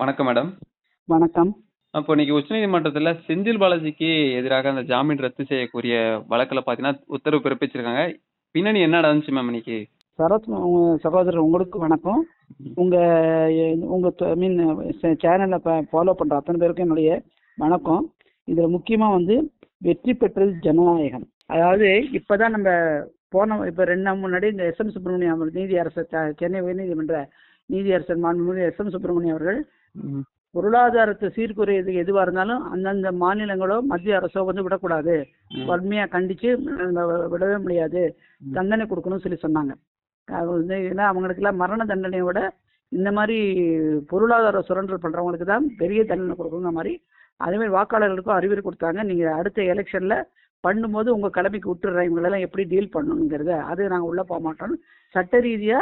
வணக்கம் மேடம். வணக்கம். அப்போ இன்னைக்கு உச்சநீதிமன்றத்துல செந்தில் பாலாஜிக்கு எதிராக அந்த ஜாமீன் ரத்து செய்யக்கூடிய வழக்குல பாத்தீங்கன்னா, உத்தரவு பிறப்பிச்சிருக்காங்க. பின்னணி என்ன நடந்துச்சு மேம் இன்னைக்கு? சரத் உங்க சகோதரர் உங்களுக்கு வணக்கம். உங்க உங்க மீன் சேனலை ஃபாலோ பண்ற அத்தனை பேருக்கும் என்னுடைய வணக்கம். இதுல முக்கியமா வந்து வெற்றி பெற்றது ஜனநாயகம். அதாவது இப்பதான் நம்ம போன இப்ப ரெண்டு நாள் முன்னாடி இந்த எஸ் எம் சுப்பிரமணியம் நீதியரசர் சென்னை உயர்நீதிமன்ற நீதியரசர் மாண்புமிகு எஸ் எம் சுப்பிரமணியம் அவர்கள். பொருளாதாரத்தை சீர்குறையது எதுவா இருந்தாலும் அந்தந்த மாநிலங்களோ மத்திய அரசோ வந்து விடக்கூடாது. வன்மையா கண்டிச்சு விடவே முடியாது. தண்டனை கொடுக்கணும்னு சொல்லி சொன்னாங்க. வந்து ஏன்னா அவங்களுக்கெல்லாம் மரண தண்டனையை விட இந்த மாதிரி பொருளாதார சுரண்டல் பண்றவங்களுக்கு தான் பெரிய தண்டனை கொடுக்குங்கிற மாதிரி அதே மாதிரி வாக்காளர்களுக்கும் அறிவுரை கொடுத்தாங்க. நீங்க அடுத்த எலெக்ஷன்ல பண்ணும்போது உங்க கடமைக்கு விட்டுடுறேன். இவங்களெல்லாம் எப்படி டீல் பண்ணணுங்கிறத. அது நாங்க உள்ள போக மாட்டோம். சட்ட ரீதியா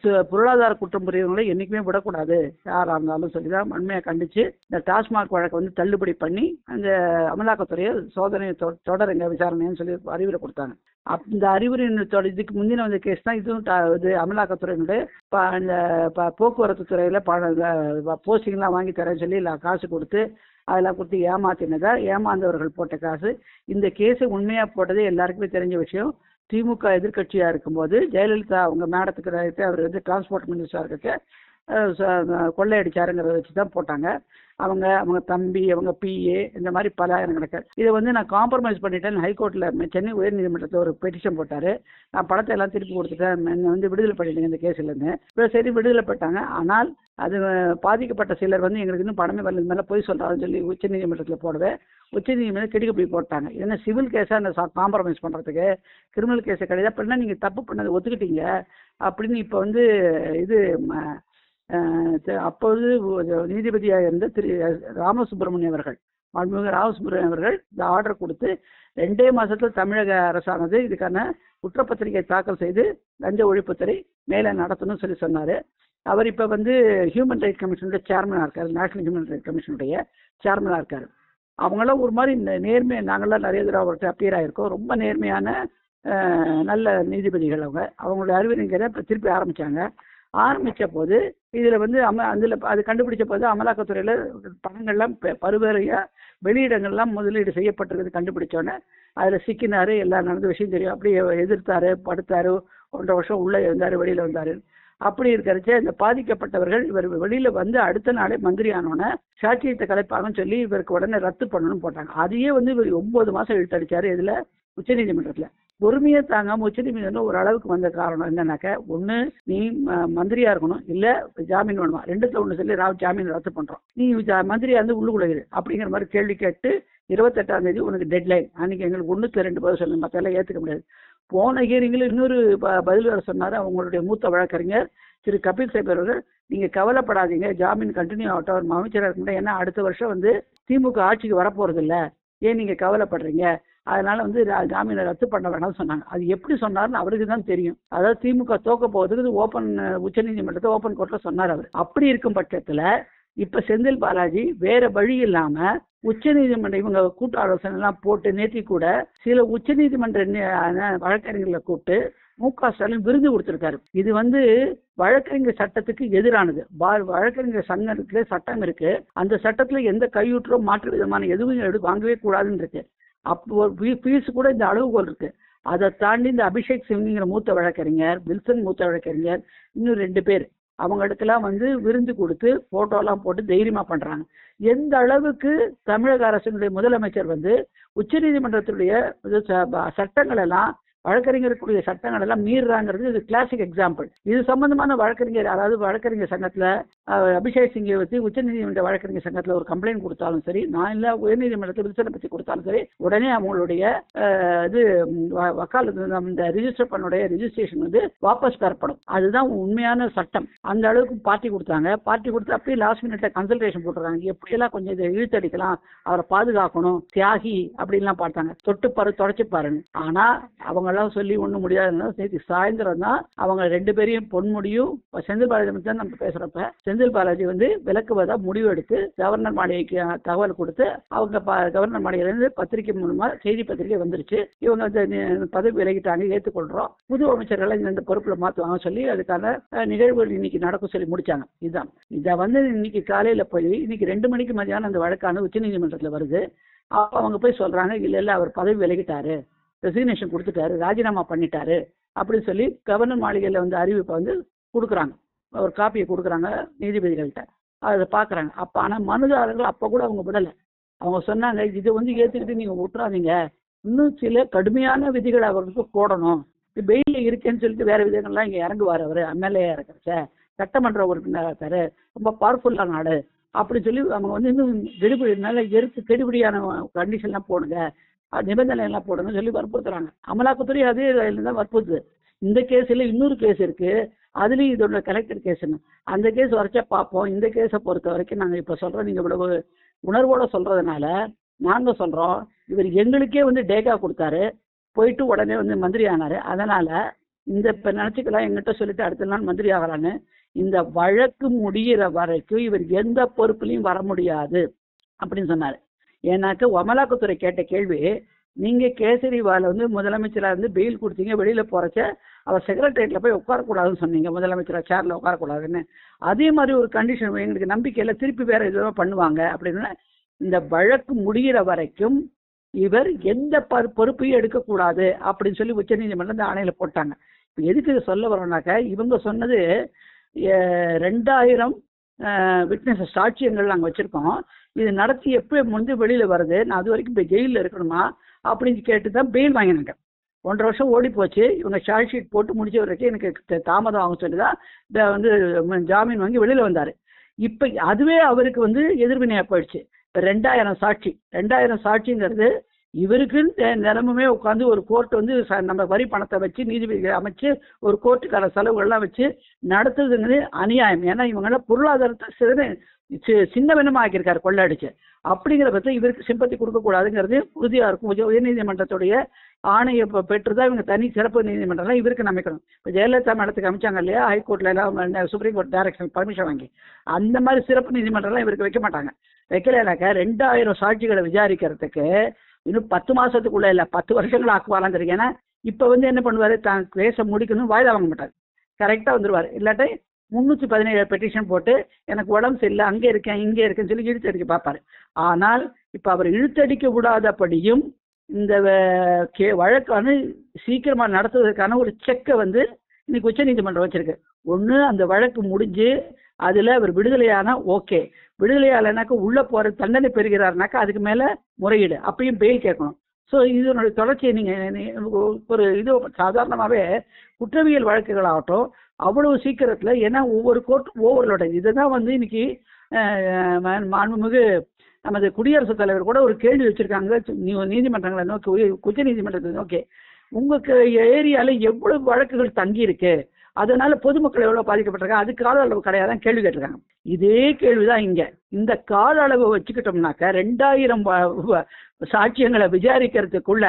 பொருளாதார குற்றம் புரியவங்களை என்றைக்குமே விடக்கூடாது. யாராக இருந்தாலும் சொல்லிதான் உண்மையாக கண்டிச்சு இந்த டாஸ்மாக் வழக்கை வந்து தள்ளுபடி பண்ணி அந்த அமலாக்கத்துறையை சோதனை தொ- தொடருங்க விசாரணைன்னு சொல்லி அறிவுரை கொடுத்தாங்க. அப் இந்த அறிவுரையின் இதுக்கு முந்தின வந்த கேஸ் தான் இதுவும் ட- இது அமலாக்கத்துறையினுடைய ப- இந்த ப- போக்குவரத்து துறையில போஸ்டிங்லாம் வாங்கி தரேன்னு சொல்லி இல்ல காசு கொடுத்து அதெல்லாம் கொடுத்து ஏமாத்தினதா? ஏமாந்தவர்கள் போட்ட காசு. இந்த கேஸை உண்மையாக போட்டது எல்லாருக்குமே தெரிஞ்ச விஷயம். திமுக எதிர்க்கட்சியா இருக்கும்போது ஜெயலலிதா அவங்க மேடத்துக்கு நேரத்தை அவர் வந்து டிரான்ஸ்போர்ட் மினிஸ்டரா இருக்க கொள்ளையடிச்சாருங்கிறத வச்சு தான் போட்டாங்க. அவங்க அவங்க தம்பி அவங்க பிஏ இந்த மாதிரி பல எனக்கு இதை வந்து நான் காம்ப்ரமைஸ் பண்ணிட்டேன் ஹைகோர்ட்டில் சென்னை உயர்நீதிமன்றத்தில் ஒரு பெட்டிஷன் போட்டார். நான் படத்தை எல்லாம் திருப்பி கொடுத்துட்டேன். என்னை வந்து விடுதலை பண்ணிட்டேங்க இந்த கேஸ்லேருந்து இப்போ சரி விடுதலை பண்ணிட்டாங்க ஆனால் அது பாதிக்கப்பட்ட சிலர் வந்து எங்களுக்கு இன்னும் பணமே வரல. இந்த மேலே பொய் சொல்கிறாங்கன்னு சொல்லி உச்சநீதிமன்றத்தில் போடவே உச்சநீதிமன்றம் கிடுக்கு போட்டாங்க. ஏன்னா சிவில் கேஸாக அந்த காம்ப்ரமைஸ் பண்ணுறதுக்கு கிரிமினல் கேஸை கிடையாது. அப்படின்னா நீங்கள் தப்பு பண்ணதை ஒத்துக்கிட்டீங்க. அப்படின்னு இப்போ வந்து இது ம- அப்போது நீதிபதியாக இருந்த திரு ராமசுப்ரமணியம் அவர்கள் மாண்புமிகு ராமசுப்ரமணியம் அவர்கள் இந்த ஆர்டர் கொடுத்து ரெண்டே மாதத்தில் தமிழக அரசானது இதுக்கான குற்றப்பத்திரிகை தாக்கல் செய்து லஞ்ச ஒழிப்புத்துறை மேலே நடத்தணும்னு சொல்லி சொன்னார். அவர் இப்போ வந்து ஹியூமன் ரைட் கமிஷனுடைய சேர்மனாக இருக்கார். நேஷனல் ஹியூமன் ரைட் கமிஷனுடைய சேர்மனாக இருக்கார். அவங்களாம் ஒரு மாதிரி இந்த நேர்மை நாங்களாம் நிறைய தடவை அவர்கிட்ட அப்பியர் ஆகிருக்கோம் ரொம்ப நேர்மையான நல்ல நீதிபதிகள் அவங்க. அவங்களுடைய அறிவுரைங்கிறத இப்போ திருப்பி ஆரம்பித்தாங்க ஆரம்பிச்ச போது இதில் வந்து அம அதில் அது கண்டுபிடிச்ச போது அமலாக்கத்துறையில் பணங்கள்லாம் பெ- வெளியிடங்கள்லாம் முதலீடு செய்யப்பட்டிருக்கிறது கண்டுபிடிச்சோன்னே அதில் சிக்கினார் எல்லாம் நடந்த விஷயம் தெரியும். அப்படியே எதிர்த்தாரு படுத்தாரு ஒன்றரை வருஷம் உள்ளே இருந்தார் வெளியில் வந்தார். அப்படி இருக்கிறச்ச இந்த பாதிக்கப்பட்டவர்கள் இவர் வெளியில வந்து அடுத்த நாளே மந்திரி ஆனோடனே சாட்சியத்தை கலைப்பாங்கன்னு சொல்லி இவருக்கு உடனே ரத்து பண்ணணும்னு போட்டாங்க. அதையே வந்து இவர் ஒன்பது மாசம் இழுத்தடிச்சாரு இதுல உச்சநீதிமன்றத்துல பொறுமையை தாங்காம உச்சநீதிமன்றம் ஒரு அளவுக்கு வந்த காரணம் என்னன்னாக்க ஒண்ணு நீ மந்திரியா இருக்கணும் இல்ல ஜாமீன் வேணுமா? ரெண்டுத்துல ஒண்ணு சொல்லி ராவ் ஜாமீன் ரத்து பண்றோம். நீ ஜா- மந்திரியா இருந்து உள்ளுக்குள்ள இரு. அப்படிங்கிற மாதிரி கேள்வி கேட்டு இருபத்தெட்டாம் தேதி உனக்கு டெட்லைன் அன்னைக்கு எங்களுக்கு ஒண்ணுக்கு ரெண்டு பதில் சொல்லுங்க மத்தெல்லாம் ஏத்துக்க முடியாது. போன ஹியரிங்கில் இன்னொரு ப- பதில் வேறு சொன்னார் அவங்களுடைய மூத்த வழக்கறிஞர் திரு. கபில் சேகர் அவர்கள் நீங்கள் கவலைப்படாதீங்க ஜாமீன் கண்டினியூ ஆகட்டும் அவர் அமைச்சராக இருக்க ஏன்னா அடுத்த வருஷம் வந்து திமுக ஆட்சிக்கு வரப்போகிறதில்ல ஏன் நீங்கள் கவலைப்படுறீங்க? அதனால வந்து ஜாமீனை ரத்து பண்ண வேணாம்னு சொன்னாங்க. அது எப்படி சொன்னார்னு அவருக்கு தான் தெரியும். அதாவது திமுக தோக்க போகிறதுக்கு ஓப்பன் உச்சநீதிமன்றத்தை ஓப்பன் கோர்ட்டில் சொன்னார் அவர். அப்படி இருக்கும் பட்சத்தில் இப்ப செந்தில் பாலாஜி வேற வழி இல்லாம உச்சநீதிமன்ற இவங்க கூட்டு ஆலோசனை எல்லாம் போட்டு நேத்தி கூட சில உச்சநீதிமன்ற நீதிமன்ற வழக்கறிஞர்களை கூப்பிட்டு மு க ஸ்டாலின் விருது கொடுத்திருக்காரு. இது வந்து வழக்கறிஞர் சட்டத்துக்கு எதிரானது. வழக்கறிஞர் சங்கத்துல சட்டம் இருக்கு. அந்த சட்டத்துல எந்த கையூற்றோ மாற்று விதமான எதுவும் எடு வாங்கவே கூடாதுன்னு இருக்கு. அப்போ ஃபீஸ் கூட இந்த அளவுகோல் இருக்கு. அதை தாண்டி இந்த அபிஷேக் சிங்ங்கிற மூத்த வழக்கறிஞர் வில்சன் மூத்த வழக்கறிஞர் இன்னும் ரெண்டு பேர். அவங்களுக்கெல்லாம் வந்து விருந்து கொடுத்து போட்டோலாம் போட்டு தைரியமாக பண்ணுறாங்க எந்த அளவுக்கு தமிழக அரசினுடைய முதலமைச்சர் வந்து உச்சநீதிமன்றத்துடைய சட்டங்களெல்லாம் ச- வழக்கறிஞருக்குரிய சட்டங்கள் எல்லாம் மீறுறாங்கிறது இது கிளாசிக் எக்ஸாம்பிள் இது சம்பந்தமான வழக்கறிஞர் அதாவது வழக்கறிஞர் சங்கத்தில் அபிஷேக் சிங்கை வச்சு உச்சநீதிமன்ற வழக்கறிஞர் சங்கத்தில் ஒரு கம்ப்ளைண்ட் கொடுத்தாலும் சரி நான் இல்லை உயர்நீதிமன்றத்தில் விசாரணை பற்றி கொடுத்தாலும் சரி உடனே அவங்களுடைய இது ம், வக்காலத்து இந்த ரிஜிஸ்டர் பண்ணுடைய ரிஜிஸ்ட்ரேஷன் வந்து வாபஸ் பெறப்படும். அதுதான் உண்மையான சட்டம். அந்த அளவுக்கு பார்ட்டி கொடுத்தாங்க. பார்ட்டி கொடுத்து அப்படியே லாஸ்ட் மினிட்ல கன்சல்டேஷன் போட்டுருக்காங்க. எப்படியெல்லாம் கொஞ்சம் இதை இழுத்தடிக்கலாம் அவரை பாதுகாக்கணும் தியாகி அப்படின்லாம் பார்த்தாங்க. தொட்டு பாரு தொடச்சு பாருன்னு ஆனா அவங்க எல்லாம் சொல்லி ஒன்றும் முடியாதுன்னா நேற்று சாயந்தரம் தான் அவங்க ரெண்டு பேரையும் பொன்முடியும் செந்தில் பாலாஜி தான் நம்ம பேசுறப்ப செந்தில் பாலாஜி வந்து விளக்குவதா முடிவு எடுத்து கவர்னர் மாளிகைக்கு தகவல் கொடுத்து அவங்க ப- கவர்னர் மாளிகையிலேருந்து பத்திரிகை மூலமா செய்தி பத்திரிகை வந்துருச்சு. இவங்க வந்து பதவி விலகிட்டாங்க ஏற்றுக்கொள்றோம் புது அமைச்சர்களை இந்த பொறுப்புல மாற்றுவாங்க சொல்லி அதுக்கான நிகழ்வுகள் இன்னைக்கு நடக்கும் சொல்லி முடிச்சாங்க. இதுதான் இதை வந்து இன்னைக்கு காலையில போய் இன்னைக்கு ரெண்டு மணிக்கு மதியானம் அந்த வழக்கான உச்சநீதிமன்றத்தில் வருது. அப்போ அவங்க போய் சொல்றாங்க இல்ல இல்ல அவர் பதவி விலகிட்டாரு. ரெசிக்னேஷன் கொடுத்துட்டாரு ராஜினாமா பண்ணிட்டாரு அப்படின்னு சொல்லி கவர்னர் மாளிகையில் வந்து அறிவிப்பை வந்து கொடுக்குறாங்க. ஒரு காப்பியை கொடுக்குறாங்க நீதிபதிகள்கிட்ட. அதை பார்க்குறாங்க. அப்போ ஆனால் மனுதாரர்கள் அப்போ கூட அவங்க விடலை. அவங்க சொன்னாங்க இதை வந்து ஏற்றுக்கிட்டு நீங்கள் விட்டுறாதீங்க இன்னும் சில கடுமையான விதிகள் அவருக்கு போடணும். பெயிலில் இருக்கேன்னு சொல்லிட்டு வேறு விதங்கள்லாம் இங்கே இறங்குவார் அவர் எம்எல்ஏ சார் சட்டமன்ற உறுப்பினராக இருக்காரு. ரொம்ப பவர்ஃபுல்லான நாடு அப்படி சொல்லி அவங்க வந்து இன்னும் கெடுபடி நல்ல எருக்கு கெடுபடியான கண்டிஷன்லாம் போடுங்க. நிபந்தனை எல்லாம் போடுங்கன்னு சொல்லி வற்புறுத்துறாங்க. அமலாக்கத்துறை அதே தான் வற்புறுத்துது. இந்த கேஸில் இன்னொரு கேஸ் இருக்கு. அதுலேயும் இதோட கலெக்டர் கேஸ்னு அந்த கேஸ் வரைச்சா பார்ப்போம். இந்த கேஸை பொறுத்த வரைக்கும் நாங்கள் இப்போ சொல்கிறோம் நீங்கள் இவ்வளவு உணர்வோட சொல்கிறதுனால நாங்கள் சொல்கிறோம் இவர் எங்களுக்கே வந்து டேக்கா கொடுத்தாரு. போயிட்டு உடனே வந்து மந்திரி ஆனாரு. அதனால் இந்த இப்போ நினச்சிக்கலாம் எங்கிட்ட சொல்லிட்டு அடுத்த நாள் மந்திரி ஆகிறான்னு இந்த வழக்கு முடியிற வரைக்கும் இவர் எந்த பொறுப்புலையும் வர முடியாது அப்படின்னு சொன்னார். ஏன்னாக்க அமலாக்கத்துறை கேட்ட கேள்வி நீங்க கேசரிவால வந்து முதலமைச்சரா இருந்து பெயில் கொடுத்தீங்க வெளியில போறச்ச அவர் செக்ரட்டரியேட்ல போய் உட்காரக்கூடாதுன்னு சொன்னீங்க முதலமைச்சரா சேர்ல உட்காரக்கூடாதுன்னு. அதே மாதிரி ஒரு கண்டிஷன் எங்களுக்கு நம்பிக்கையில திருப்பி வேற எதுவும் பண்ணுவாங்க அப்படின்னு. இந்த வழக்கு முடிகிற வரைக்கும் இவர் எந்த பொறுப்பையும் எடுக்கக்கூடாது அப்படின்னு சொல்லி உச்சநீதிமன்றம் இந்த ஆணையில போட்டாங்க. இப்போ எதுக்கு சொல்ல வரோம்னாக்க இவங்க சொன்னது ரெண்டாயிரம் விட்னஸ் சாட்சியங்கள் நாங்கள் வச்சுருக்கோம். இது நடத்தி எப்போ முடிஞ்சு வெளியில் வருது நான் அது வரைக்கும் இப்போ ஜெயிலில் இருக்கணுமா அப்படின்னு கேட்டு தான் பெயில் வாங்கினாங்க. ஒன்றரை வருஷம் ஓடி போச்சு. இவங்க சார்ஜ் ஷீட் போட்டு முடிச்ச வரைக்கும் எனக்கு தாமதம் ஆகும் சொல்லி தான் வந்து ஜாமீன் வாங்கி வெளியில் வந்தார். இப்போ அதுவே அவருக்கு வந்து எதிர்வினையாக போயிடுச்சு. இப்போ ரெண்டாயிரம் சாட்சி. ரெண்டாயிரம் சாட்சிங்கிறது இவருக்குன்னு நிலமுமே உட்காந்து ஒரு கோர்ட் வந்து ச- நம்ம வரி பணத்தை வச்சு நீதிபதிகளை அமைச்சு ஒரு கோர்ட்டுக்கான செலவுகள்லாம் வச்சு நடத்துறதுங்கிறது அநியாயம். ஏன்னா இவங்களாம் பொருளாதாரத்தை சிறு சி- சின்ன வினமாக ஆக்கியிருக்காரு கொள்ளடிச்சு. அப்படிங்கிற பட்சம் இவருக்கு சிம்பத்தி கொடுக்கக்கூடாதுங்கிறது உறுதியாக இருக்கும். உயர்நீதிமன்றத்துடைய ஆணையை பெ- பெற்றுதான் இவங்க தனி சிறப்பு நீதிமன்றம்லாம் இவருக்கு அமைக்கணும். இப்போ ஜெயலலிதா மேடத்துக்கு அமைச்சாங்க இல்லையா? ஹைகோர்ட்ல எல்லாம் சுப்ரீம் கோர்ட் டைரக்ஷன் பர்மிஷன் வாங்கி. அந்த மாதிரி சிறப்பு நீதிமன்றம்லாம் இவருக்கு வைக்க மாட்டாங்க. வைக்கலைனாக்கா ரெண்டாயிரம் சாட்சிகளை விசாரிக்கிறதுக்கு இன்னும் பத்து மாசத்துக்குள்ள இல்லை பத்து வருஷங்கள் ஆக்குவாரான்னு தெரியும். ஏன்னா இப்போ வந்து என்ன பண்ணுவார்? தான் கேஸை முடிக்கணும் வாய்தா வாங்க மாட்டார். கரெக்டாக வந்துடுவார் இல்லாட்டி முந்நூற்றி பதினேழு பெட்டிஷன் போட்டு எனக்கு உடம்பு சரியில்லை அங்கே இருக்கேன் இங்கே இருக்கேன்னு சொல்லி இழுத்தடிக்க பார்ப்பாரு. ஆனால் இப்போ அவர் இழுத்தடிக்க விடாதபடியும் இந்த கே வழக்கான சீக்கிரமாக நடத்துவதற்கான ஒரு செக்கை வந்து இன்னைக்கு உச்சநீதிமன்றம் வச்சிருக்கு. ஒன்று அந்த வழக்கு முடிஞ்சு அதில் அவர் விடுதலையானா ஓகே. விடுதலையாளனாக்கா உள்ள போற தண்டனை பெறுகிறாருனாக்கா அதுக்கு மேல முறையீடு. அப்பயும் பெயில் கேட்கணும். ஸோ இதனுடைய தொடர்ச்சியை நீங்கள் ஒரு இது சாதாரணமாகவே குற்றவியல் வழக்குகளாகட்டும் அவ்வளவு சீக்கிரத்தில் ஏன்னா ஒவ்வொரு கோர்ட் ஒவ்வொருளோட இதுதான் வந்து இன்னைக்கு மா- மாண்புமிகு நமது குடியரசுத் தலைவர் கூட ஒரு கேள்வி வச்சிருக்காங்க. நீதிமன்றங்களை நோக்கி உச்ச நீதிமன்றத்தை நோக்கி. உங்க ஏரியாவில் எவ்வளவு வழக்குகள் தங்கியிருக்கு? அதனால பொதுமக்கள் எவ்வளவு பாதிக்கப்பட்டிருக்காங்க? அது கால அளவு கிடையாதான் கேள்வி கேட்டிருக்காங்க. இதே கேள்விதான் இங்க. இந்த கால அளவை வச்சுக்கிட்டோம்னாக்க ரெண்டாயிரம் சாட்சியங்களை விசாரிக்கிறதுக்குள்ள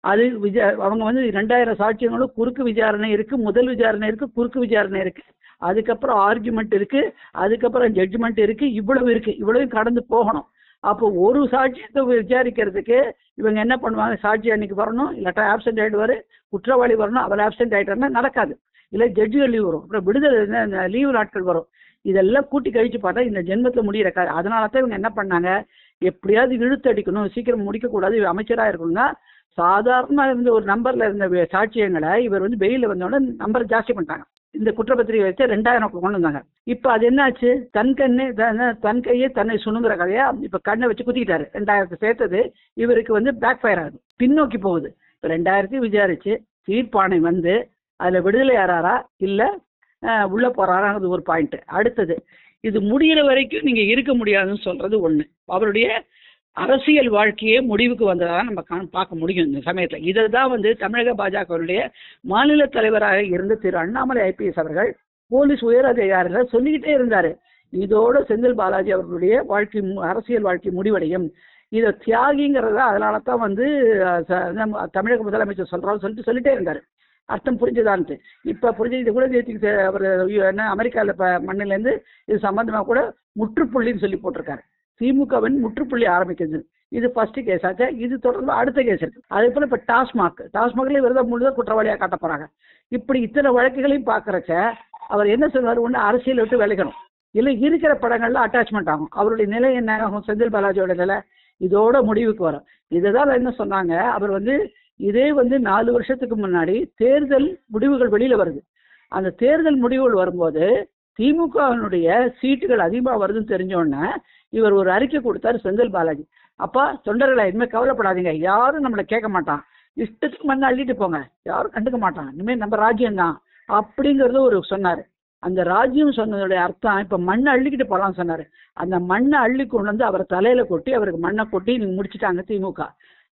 அது விஜா அவங்க வந்து ரெண்டாயிரம் சாட்சியங்களும் குறுக்கு விசாரணை இருக்கு முதல் விசாரணை இருக்கு குறுக்கு விசாரணை இருக்கு. அதுக்கப்புறம் ஆர்குமெண்ட் இருக்கு அதுக்கப்புறம் ஜட்ஜ்மெண்ட் இருக்கு இவ்வளவு இருக்கு இவ்வளவு கடந்து போகணும். அப்போ ஒரு சாட்சியத்தை விசாரிக்கிறதுக்கு இவங்க என்ன பண்ணுவாங்க? சாட்சி அன்னைக்கு வரணும் இல்லாட்டா ஆப்சென்ட் ஆயிடுவாரு குற்றவாளி வரணும் அவர் ஆப்சென்ட் ஆயிட்டாருன்னா நடக்காது. இல்லை ஜட்ஜுகள் லீவ் வரும். அப்புறம் விடுதலை லீவு நாட்கள் வரும். இதெல்லாம் கூட்டி கழிச்சு பார்த்தா இந்த ஜென்மத்தில் முடியிற அதனால தான் இவங்க என்ன பண்ணாங்க? எப்படியாவது இழுத்தடிக்கணும் சீக்கிரம் முடிக்கக்கூடாது அமைச்சராக இருக்கணும்னா சாதாரணமாக இருந்த ஒரு நம்பரில் இருந்த சாட்சியங்களை இவர் வந்து வெயில வந்தோடனே நம்பர் ஜாஸ்தி பண்ணிட்டாங்க. இந்த குற்றப்பத்திரிகை வச்சு ரெண்டாயிரம் கொண்டு வந்தாங்க. இப்போ அது என்னாச்சு? தன் கண்ணு தன் கையே தன்னை சுணுங்குற கதையா இப்போ கண்ணை வச்சு குத்திக்கிட்டாரு. ரெண்டாயிரத்து சேர்த்தது இவருக்கு வந்து பேக் ஃபயர் ஆகுது. பின்னோக்கி போகுது. இப்போ ரெண்டாயிரத்தையும் விசாரிச்சு தீர்ப்பாணை வந்து அதில் விடுதலை ஆறாரா இல்லை உள்ள போகிறாராங்கிறது ஒரு பாயிண்ட் அடுத்தது இது முடிகிற வரைக்கும் நீங்க இருக்க முடியாதுன்னு சொல்றது ஒண்ணு. அவருடைய அரசியல் வாழ்க்கையே முடிவுக்கு வந்ததாக நம்ம கா- பார்க்க முடியும் இந்த சமயத்தில். இதை தான் வந்து தமிழக பாஜகவுடைய மாநில தலைவராக இருந்த திரு அண்ணாமலை ஐபிஎஸ் அவர்கள் போலீஸ் உயர் அதிகாரிகள் சொல்லிக்கிட்டே இருந்தார். இதோட செந்தில் பாலாஜி அவர்களுடைய வாழ்க்கை மு- அரசியல் வாழ்க்கை முடிவடையும். இதை தியாகிங்கிறத அதனால தான் வந்து தமிழக முதலமைச்சர் சொல்கிறோம் சொல்லிட்டு சொல்லிட்டே இருந்தார். அர்த்தம் புரிஞ்சுதான்ட்டு. இப்போ புரிஞ்சு இது கூட நேற்று அவர் என்ன அமெரிக்காவில் இப்போ மண்ணிலேருந்து இது சம்பந்தமாக கூட முற்றுப்புள்ளின்னு சொல்லி போட்டிருக்காரு. திமுகவின் முற்றுப்புள்ளி ஆரம்பிக்கிறது. இது ஃபர்ஸ்ட் கேஸ் ஆச்சு? இது தொடர்ந்து அடுத்த கேஸ் இருக்கு. அதே போல இப்போ டாஸ்மாக். டாஸ்மாக்ல இவர் தான் முழுதாக குற்றவாளியாக காட்ட போறாங்க. இப்படி இத்தனை வழக்குகளையும் பார்க்குறச்ச அவர் என்ன சொல்வார் ஒன்று அரசியல் விட்டு விளைக்கணும் இல்லை இருக்கிற படங்கள்ல அட்டாச்மெண்ட் ஆகும். அவருடைய நிலை என்ன? ஆகும் செந்தில் பாலாஜியோட நிலை. இதோட முடிவுக்கு வரும். இதுதான் என்ன சொன்னாங்க? அவர் வந்து இதே வந்து நாலு வருஷத்துக்கு முன்னாடி தேர்தல் முடிவுகள் வெளியில வருது. அந்த தேர்தல் முடிவுகள் வரும்போது திமுகவினுடைய சீட்டுகள் அதிகமாக வருதுன்னு தெரிஞ்ச உடனே இவர் ஒரு அறிக்கை கொடுத்தாரு செந்தில் பாலாஜி. அப்பா தொண்டர்களை இனிமேல் கவலைப்படாதீங்க. யாரும் நம்மளை கேட்க மாட்டான். இஷ்டத்துக்கு மண்ணை அள்ளிட்டு போங்க. யாரும் கண்டுக்க மாட்டான். இனிமேல் நம்ம ராஜ்யம் தான் அப்படிங்கிறது ஒரு சொன்னார். அந்த ராஜ்யம் சொன்னதுடைய அர்த்தம் இப்போ மண்ணை அள்ளிக்கிட்டு போகலாம்னு சொன்னார். அந்த மண்ணை அள்ளி கொண்டு வந்து அவர் தலையில கொட்டி அவருக்கு மண்ணை கொட்டி நீங்க முடிச்சிட்டாங்க திமுக.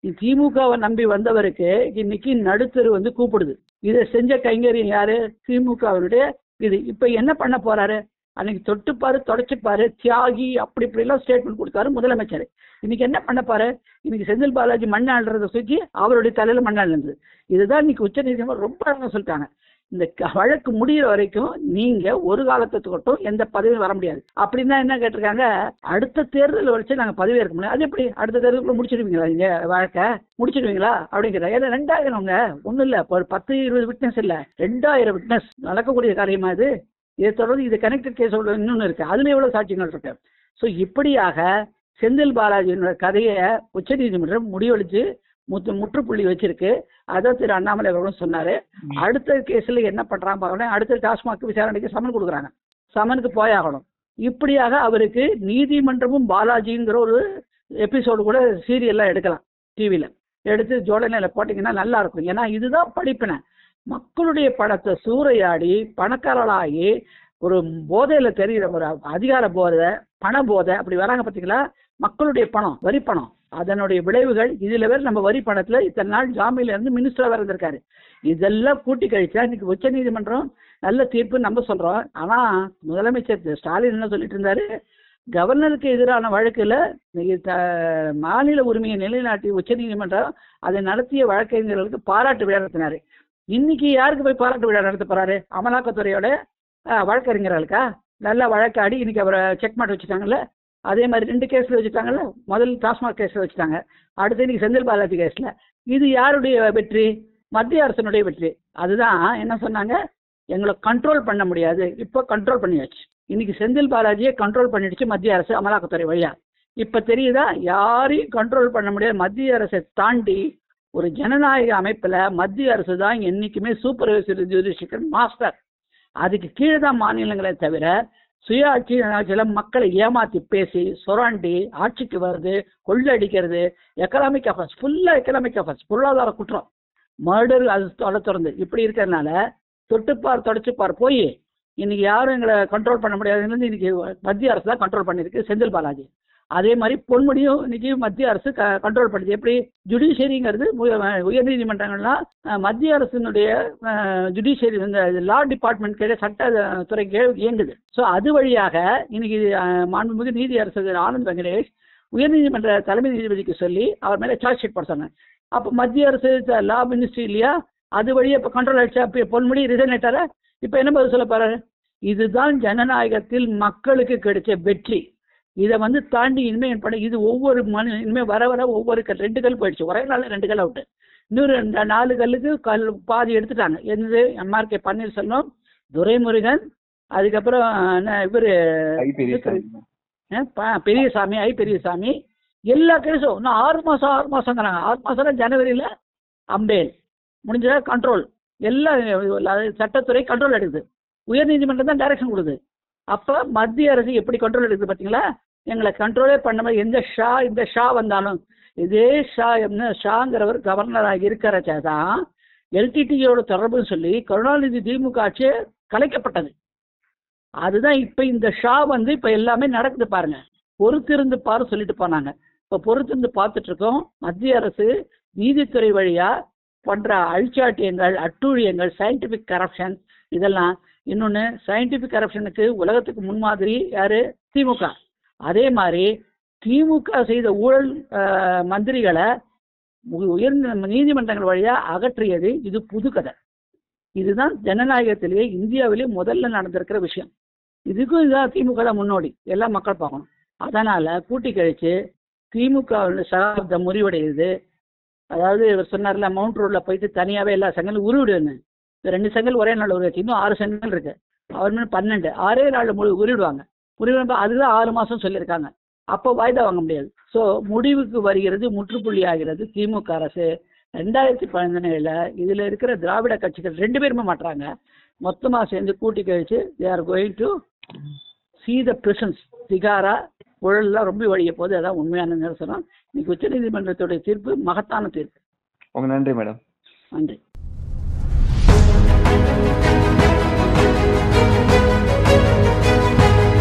திமுகவை நம்பி வந்தவருக்கு இன்னைக்கு நடுத்தரு வந்து கூப்பிடுது. இதை செஞ்ச கைங்கரியம் யாரு? திமுகவினுடைய இது. இப்போ என்ன பண்ண போறாரு? அன்னைக்கு தொட்டுப்பாரு தொடச்சுப்பாரு தியாகி அப்படி இப்படி எல்லாம் ஸ்டேட்மெண்ட் கொடுத்தாரு முதலமைச்சர். இன்னைக்கு என்ன பண்ணப்பாரு இன்னைக்கு செந்தில் பாலாஜி மண்ணை சுற்றி அவருடைய தலையில மண்ணை இருந்தது இதுதான் இன்னைக்கு உச்ச நீதிமன்றம் ரொம்ப அழகா சொல்லிட்டாங்க. இந்த க- வழக்கு முடியிற வரைக்கும் நீங்க ஒரு காலத்துக்கட்டும் எந்த பதவியும் வர முடியாது. அப்படின்னா என்ன கேட்டிருக்காங்க? அடுத்த தேர்தல் வச்சு நாங்க பதவி இருக்க முடியாது அது எப்படி? அடுத்த தேர்தலுக்குள்ள முடிச்சிடுவீங்களா நீங்க வழக்க? முடிச்சிடுவீங்களா? அப்படிங்கிற ஏன்னா ரெண்டாயிரம்ங்க ஒன்றும் இல்லை. இப்போ ஒரு பத்து இருபது விட்னஸ் இல்லை. ரெண்டாயிரம் விட்னஸ் நடக்கக்கூடிய காரியமா இது? இதை தொடர்ந்து இது கனெக்டட் கேஸ் இன்னொன்று இருக்கு. அதுல எவ்வளவு சாட்சியங்கள் இருக்கு? ஸோ இப்படியாக செந்தில் பாலாஜியினுடைய கதையை உச்சநீதிமன்றம் முடிவெடுத்து முத்து முற்றுப்புள்ளி வச்சிருக்கு. அதான் திரு அண்ணாமலை அவர்களும் சொன்னாரு. அடுத்த கேஸ்ல என்ன பண்றாங்க பார்க்கணும். அடுத்த டாஸ்மாக் விசாரணைக்கு சமன் கொடுக்குறாங்க. சமனுக்கு போயாகணும் இப்படியாக அவருக்கு நீதிமன்றமும் பாலாஜிங்கிற ஒரு எபிசோடு கூட சீரியல்லாம் எடுக்கலாம் டிவியில் எடுத்து ஜோடனையில் போட்டிங்கன்னா நல்லா இருக்கும். ஏன்னா இதுதான் படிப்பினை. மக்களுடைய பணத்தை சூறையாடி பணக்காரர்களாகி ஒரு போதையில் தெரிகிற ஒரு அதிகார போதை பண போதை அப்படி வராங்க பார்த்தீங்களா மக்களுடைய பணம் வரி பணம். அதனுடைய விளைவுகள் இதுல வேற நம்ம வரி பணத்துல இத்தனை நாள் ஜாமீன்ல இருந்து மினிஸ்டரா வேற இருந்திருக்காரு இதெல்லாம் கூட்டி கழிச்சா இன்னைக்கு உச்ச நீதிமன்றம் நல்ல தீர்ப்பு நம்ம சொல்றோம். ஆனா முதலமைச்சர் ஸ்டாலின் என்ன சொல்லிட்டு இருந்தாரு? கவர்னருக்கு எதிரான வழக்குல த- மாநில உரிமையை நிலைநாட்டி உச்ச நீதிமன்றம் அதை நடத்திய வழக்கறிஞர்களுக்கு பாராட்டு விழா நடத்தினாரு. இன்னைக்கு யாருக்கு போய் பாராட்டு விழா நடத்த போறாரு? அமலாக்கத்துறையோட வழக்கறிஞர்களுக்கா? நல்லா வழக்காடி இன்னைக்கு அவரை செக் மாட்ட வச்சுட்டாங்கல்ல? அதே மாதிரி ரெண்டு கேஸில் வச்சுட்டாங்கல்ல? முதல் டாஸ்மாக் கேஸில் வச்சுட்டாங்க. அடுத்து இன்னைக்கு செந்தில் பாலாஜி கேஸில் இது யாருடைய வெற்றி? மத்திய அரசனுடைய வெற்றி. அதுதான் என்ன சொன்னாங்க? எங்களை கண்ட்ரோல் பண்ண முடியாது. இப்போ கண்ட்ரோல் பண்ணியாச்சு. இன்னைக்கு செந்தில் பாலாஜியை கண்ட்ரோல் பண்ணிடுச்சு மத்திய அரசு அமலாக்கத்துறை வழியா. இப்போ தெரியுதா? யாரையும் கண்ட்ரோல் பண்ண முடியாது. மத்திய அரசை தாண்டி ஒரு ஜனநாயக அமைப்பில் மத்திய அரசு தான் என்றைக்குமே சூப்பர்வைசர் ஜுடிஷியல் மாஸ்டர் அதுக்கு கீழே தான் மாநிலங்களே தவிர சுயாட்சி ஆட்சியில மக்களை ஏமாத்தி பேசி சுரண்டி ஆட்சிக்கு வருது கொள்ளடிக்கிறது எக்கனாமிக் அஃபர்ஸ் ஃபுல்லா எக்கனாமிக் அஃபர்ஸ் பொருளாதார குற்றம். மர்டர் அது தொலை தொடர்ந்து. இப்படி இருக்கிறதுனால தொட்டுப்பார் தொடச்சுப்பார் போய் இன்னைக்கு யாரும் எங்களை கண்ட்ரோல் பண்ண முடியாதுன்னு இன்னைக்கு மத்திய அரசு தான் கண்ட்ரோல் பண்ணியிருக்கு செந்தில் பாலாஜி. அதே மாதிரி பொன்முடியும் இன்னைக்கு மத்திய அரசு க கண்ட்ரோல் பண்ணுது எப்படி? ஜுடிஷியரிங்கிறது உயர்நீதிமன்றங்கள்லாம் மத்திய அரசினுடைய ஜுடிஷியரி இந்த லா டிபார்ட்மெண்ட் கீழே சட்ட துறை கீழே இயங்குது. ஸோ அது வழியாக இன்னைக்கு மாண்புமிகு நீதி அரசர் ஆனந்த் வெங்கடேஷ் உயர்நீதிமன்ற தலைமை நீதிபதிக்கு சொல்லி அவர் மேலே சார்ஜ் ஷீட் போட சொன்னாங்க அப்போ மத்திய அரசு லா மினிஸ்ட்ரி இல்லையா? அது வழியே இப்போ கண்ட்ரோல் ஆயிடுச்சு? அப்போ பொன்முடி ரிசைன் ஆயிட்டாரா? இப்போ என்ன பதில் சொல்ல போறாரு? இதுதான் ஜனநாயகத்தில் மக்களுக்கு கிடைச்ச வெற்றி. இதை வந்து தாண்டி இனிமே என்ன பண்ண இது ஒவ்வொரு மனு இனிமே வர வர ஒவ்வொரு கல் ரெண்டு கல் போயிடுச்சு. ஒரே நாள் ரெண்டு கல் அவுட்டு இன்னொரு ரெண்டு நாலு கல்லுக்கு கல் பாதி எடுத்துட்டாங்க. என்னது? எம்ஆர்கே பன்னீர்செல்வம் துரைமுருகன் அதுக்கப்புறம் என்ன இவர்? பெரியசாமி. ஐ பெரியசாமி. எல்லா கேஸும் இன்னும் ஆறு மாசம் ஆறு மாசங்கிறாங்க. ஆறு மாசம் ஜனவரியில அம்பேல். முடிஞ்சதா கண்ட்ரோல் எல்லாம் அது சட்டத்துறை கண்ட்ரோல் எடுக்குது. உயர்நீதிமன்றம் தான் டைரக்ஷன் கொடுக்குது. அப்போ மத்திய அரசு எப்படி கண்ட்ரோல் எடுக்குது பார்த்தீங்களா எங்களை கண்ட்ரோலே பண்ண மாதிரி எந்த ஷா இந்த ஷா வந்தாலும் இதே ஷா என்ன ஷாங்கிறவர் கவர்னராக இருக்கிறச்ச தான் எல்டிடியோட தொடர்புன்னு சொல்லி கருணாநிதி திமுக ஆட்சியே கலைக்கப்பட்டது. அதுதான் இப்போ இந்த ஷா வந்து இப்போ எல்லாமே நடக்குது பாருங்க. பொறுத்திருந்து பாரு சொல்லிட்டு போனாங்க. இப்போ பொறுத்திருந்து பார்த்துட்டு இருக்கோம். மத்திய அரசு நீதித்துறை வழியாக பண்ணுற அழிச்சாட்டியங்கள் அட்டூழியங்கள் சயின்டிஃபிக் கரப்ஷன் இதெல்லாம் இன்னொன்று சயின்டிஃபிக் கரப்ஷனுக்கு உலகத்துக்கு முன்மாதிரி யாரு? திமுக. அதே மாதிரி திமுக செய்த ஊழல் மந்திரிகளை உ- உயர்ந்த நீதிமன்றங்கள் வழியாக அகற்றியது இது புது கதை இதுதான் ஜனநாயகத்திலேயே இந்தியாவிலே முதல்ல நடந்திருக்கிற விஷயம். இதுக்கும் இதுதான் திமுக தான் முன்னோடி. எல்லாம் மக்கள் பார்க்கணும். அதனால் கூட்டி கழிச்சு திமுக சகாப்தம் முறிவடையுது. அதாவது இவர் சொன்னார்ல மவுண்ட் ரோடில் போயிட்டு தனியாகவே எல்லா செங்கலும் உருவிடுன்னு. இந்த ரெண்டு செங்கல் ஒரே நாள் உருவாச்சு. இன்னும் ஆறு செங்கல் இருக்கு. அவர் மேல பன்னெண்டு. ஆறே நாள் முழு உருவிடுவாங்க. உருவிடும்ப அதுதான் ஆறு மாசம் சொல்லியிருக்காங்க. அப்போ வாய்தா வாங்க முடியாது. ஸோ முடிவுக்கு வருகிறது முற்றுப்புள்ளி ஆகிறது திமுக அரசு. ரெண்டாயிரத்தி பதினேழுல இதுல இருக்கிற திராவிட கட்சிகள் ரெண்டு பேருமே மாட்டுறாங்க. மொத்தமா சேர்ந்து கூட்டி கழிச்சு they are going to see the prisons திகாரா ஊழல்லாம் ரொம்ப வழிய போது அதான் உண்மையான நிரசனம் இன்னைக்கு உச்சநீதிமன்றத்துடைய தீர்ப்பு மகத்தான தீர்ப்பு. உங்க நன்றி மேடம். நன்றி.